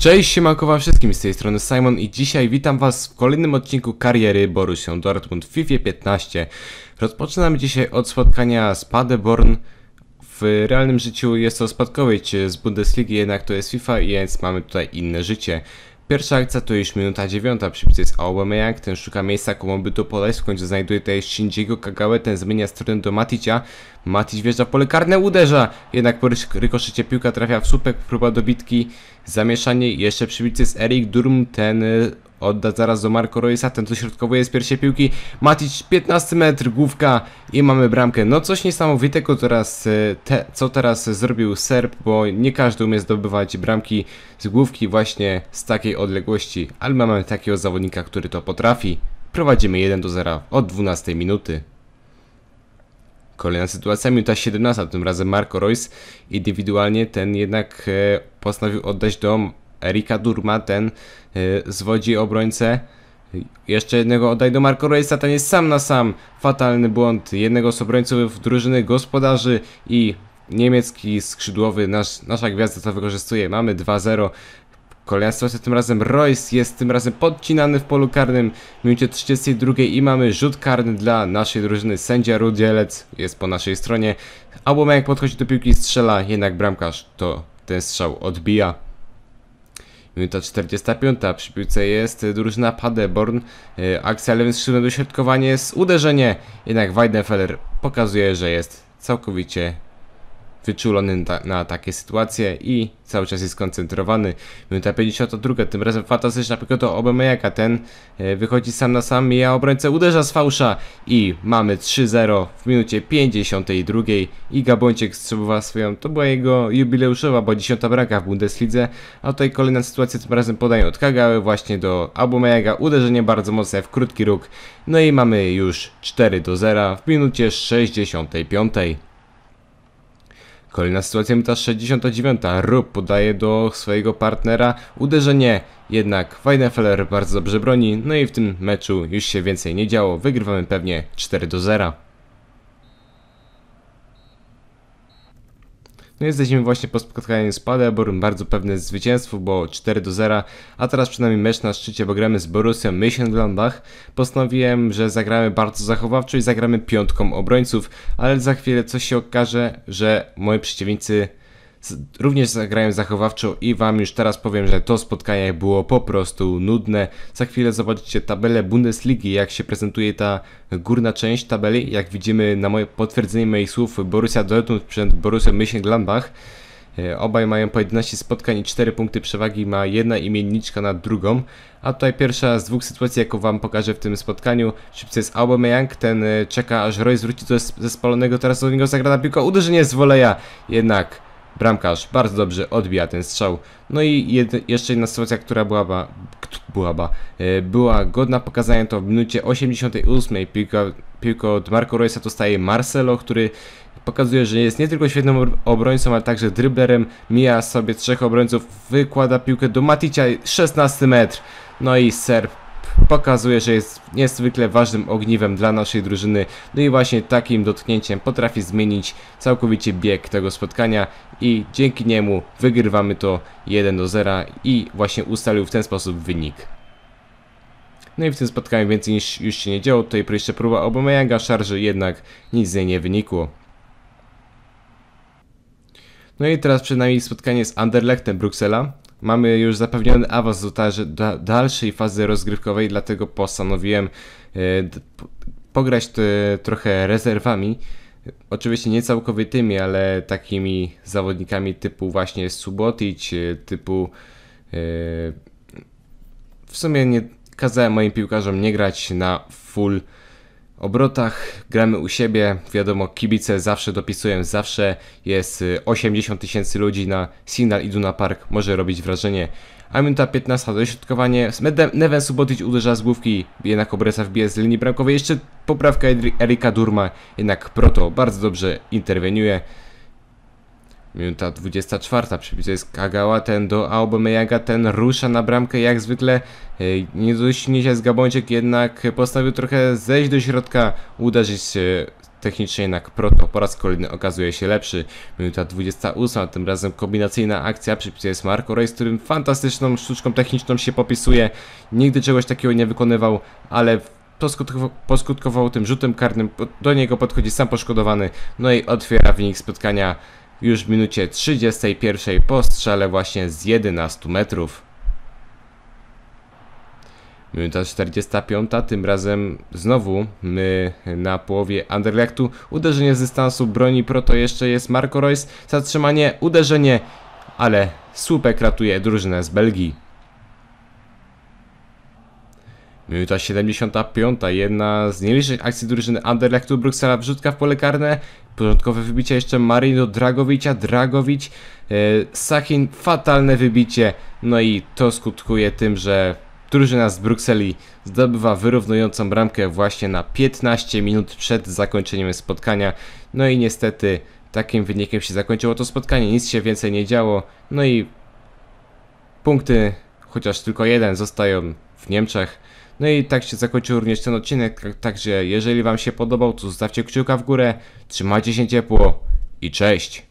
Cześć, siemankowa wszystkim, z tej strony Simon i dzisiaj witam was w kolejnym odcinku kariery Borussią Dortmund w FIFA 15. Rozpoczynamy dzisiaj od spotkania z Paderborn. W realnym życiu jest to spadkowiec z Bundesligi, jednak to jest FIFA, więc mamy tutaj inne życie. Pierwsza akcja to już minuta dziewiąta, przypisy jest Aubameyang, ten szuka miejsca, komu by tu podać, w końcu znajduje tutaj Shinjigo Kagawa, ten zmienia stronę do Maticia, Matic wjeżdża pole karne, uderza, jednak po rykoszycie piłka trafia w słupek, próba dobitki, zamieszanie, jeszcze przypisy jest Erik Durm, ten odda zaraz do Marco Roysa, ten dośrodkowuje z pierwszej piłki, Matic 15 metr, główka i mamy bramkę. No coś niesamowitego teraz, e, te, co teraz zrobił Serb, bo nie każdy umie zdobywać bramki z główki właśnie z takiej odległości, ale mamy takiego zawodnika, który to potrafi. Prowadzimy 1 do 0 od 12 minuty. Kolejna sytuacja, minuta 17, tym razem Marco Royce indywidualnie ten jednak e, postanowił oddać do Erika Durma, ten y, zwodzi obrońcę. Jeszcze jednego oddaj do Marco Reisa, ten jest sam na sam. Fatalny błąd jednego z obrońców drużyny gospodarzy i niemiecki skrzydłowy, nasz, nasza gwiazda to wykorzystuje. Mamy 2-0. Kolejna sytuacja, tym razem Royce jest tym razem podcinany w polu karnym w minucie 32 i mamy rzut karny dla naszej drużyny. Sędzia Rudzielec jest po naszej stronie. jak podchodzi do piłki strzela, jednak bramkarz to ten strzał odbija. Minuta 45. Przy piłce jest drużyna Paderborn. E, akcja lewym skrzydłem dośrodkowanie jest uderzenie. Jednak Weidenfeller pokazuje, że jest całkowicie wyczulony na takie sytuacje i cały czas jest skoncentrowany. Minuta 52, tym razem fantastyczna piłka do Obameyaka, ten e, wychodzi sam na sam, mija obrońcę, uderza z fałsza i mamy 3-0 w minucie 52 i Gabończyk strzeliła swoją, to była jego jubileuszowa, bo 10 bramka w Bundeslidze, a tutaj kolejna sytuacja, tym razem podaje od Kagały właśnie do Aubameyanga, uderzenie bardzo mocne w krótki róg, no i mamy już 4 0 w minucie 65. Kolejna sytuacja, minuta 69. Rup podaje do swojego partnera uderzenie, jednak Weidenfeller bardzo dobrze broni, no i w tym meczu już się więcej nie działo. Wygrywamy pewnie 4 do 0. No jesteśmy właśnie po spotkaniu z Paderborn, bardzo pewne zwycięstwo, bo 4 do 0, a teraz przynajmniej mecz na szczycie, bo gramy z Borussią Mönchengladbach. Postanowiłem, że zagramy bardzo zachowawczo i zagramy piątką obrońców, ale za chwilę coś się okaże, że moi przeciwnicy również zagrają zachowawczo i wam już teraz powiem, że to spotkanie było po prostu nudne. Za chwilę zobaczycie tabelę Bundesligi, jak się prezentuje ta górna część tabeli. Jak widzimy na moje potwierdzenie moich słów Borussia Dortmund przed Borussia Mönchengladbach. E, obaj mają po 11 spotkań i 4 punkty przewagi, ma jedna imienniczka nad drugą. A tutaj pierwsza z dwóch sytuacji, jaką wam pokażę w tym spotkaniu. Szybcy jest Aubameyang, ten e, czeka aż Royce wróci do zespolonego, teraz do niego zagrana piłka, uderzenie z woleja. Jednak Bramkarz bardzo dobrze odbija ten strzał. No i jed, jeszcze jedna sytuacja, która była, była, e, była godna pokazania to w minucie 88 piłka, piłka od Marco Roysa dostaje Marcelo, który pokazuje, że jest nie tylko świetnym obrońcą, ale także driblerem. Mija sobie trzech obrońców, wykłada piłkę do Maticia, 16 metr. No i Serb pokazuje, że jest niezwykle ważnym ogniwem dla naszej drużyny. No i właśnie takim dotknięciem potrafi zmienić całkowicie bieg tego spotkania i dzięki niemu wygrywamy to 1 do 0 i właśnie ustalił w ten sposób wynik. No i w tym spotkaniu więcej niż już się nie działo, tutaj jeszcze próba Obameyanga szarży, jednak nic z niej nie wynikło. No i teraz przed nami spotkanie z Anderlechtem Bruksela. Mamy już zapewniony awans do, dalszej fazy rozgrywkowej, dlatego postanowiłem e, pograć trochę rezerwami. Oczywiście nie całkowitymi, ale takimi zawodnikami typu właśnie Subotic, e, typu e, w sumie nie kazałem moim piłkarzom nie grać na full obrotach, gramy u siebie, wiadomo kibice zawsze dopisują, zawsze jest 80 y, tysięcy ludzi na Signal Iduna Park, może robić wrażenie. A minuta 15 dośrodkowanie, Neven Subotic uderza z główki, jednak Obresa wbije z linii bramkowej, jeszcze poprawka Erika Durma, jednak Proto bardzo dobrze interweniuje. Minuta 24, przypisuje jest Kagawa, ten do Aubameyanga, ten rusza na bramkę jak zwykle. Nie dość się z Gabończyk, jednak postanowił trochę zejść do środka, uderzyć technicznie jednak Proto po raz kolejny okazuje się lepszy. Minuta 28, tym razem kombinacyjna akcja, przypisuje jest Marco Reis, którym fantastyczną sztuczką techniczną się popisuje. Nigdy czegoś takiego nie wykonywał, ale poskutkował, poskutkował tym rzutem karnym, do niego podchodzi sam poszkodowany, no i otwiera wynik spotkania już w minucie 31 po strzale właśnie z 11 metrów. Minuta 45, tym razem znowu my na połowie Anderlechtu. Uderzenie z dystansu broni Proto jeszcze jest Marco Reus. Zatrzymanie, uderzenie, ale słupek ratuje drużynę z Belgii. Minuta 75, jedna z nielicznych akcji drużyny Anderlechtu Bruksela, wrzutka w pole karne, porządkowe wybicie jeszcze Marino Dragowicia, Dragowicz, e, Sahin, fatalne wybicie, no i to skutkuje tym, że drużyna z Brukseli zdobywa wyrównującą bramkę właśnie na 15 minut przed zakończeniem spotkania, no i niestety takim wynikiem się zakończyło to spotkanie, nic się więcej nie działo, no i punkty, chociaż tylko jeden, zostają w Niemczech. No i tak się zakończył również ten odcinek, także jeżeli Wam się podobał, to zostawcie kciuka w górę, trzymajcie się ciepło i cześć!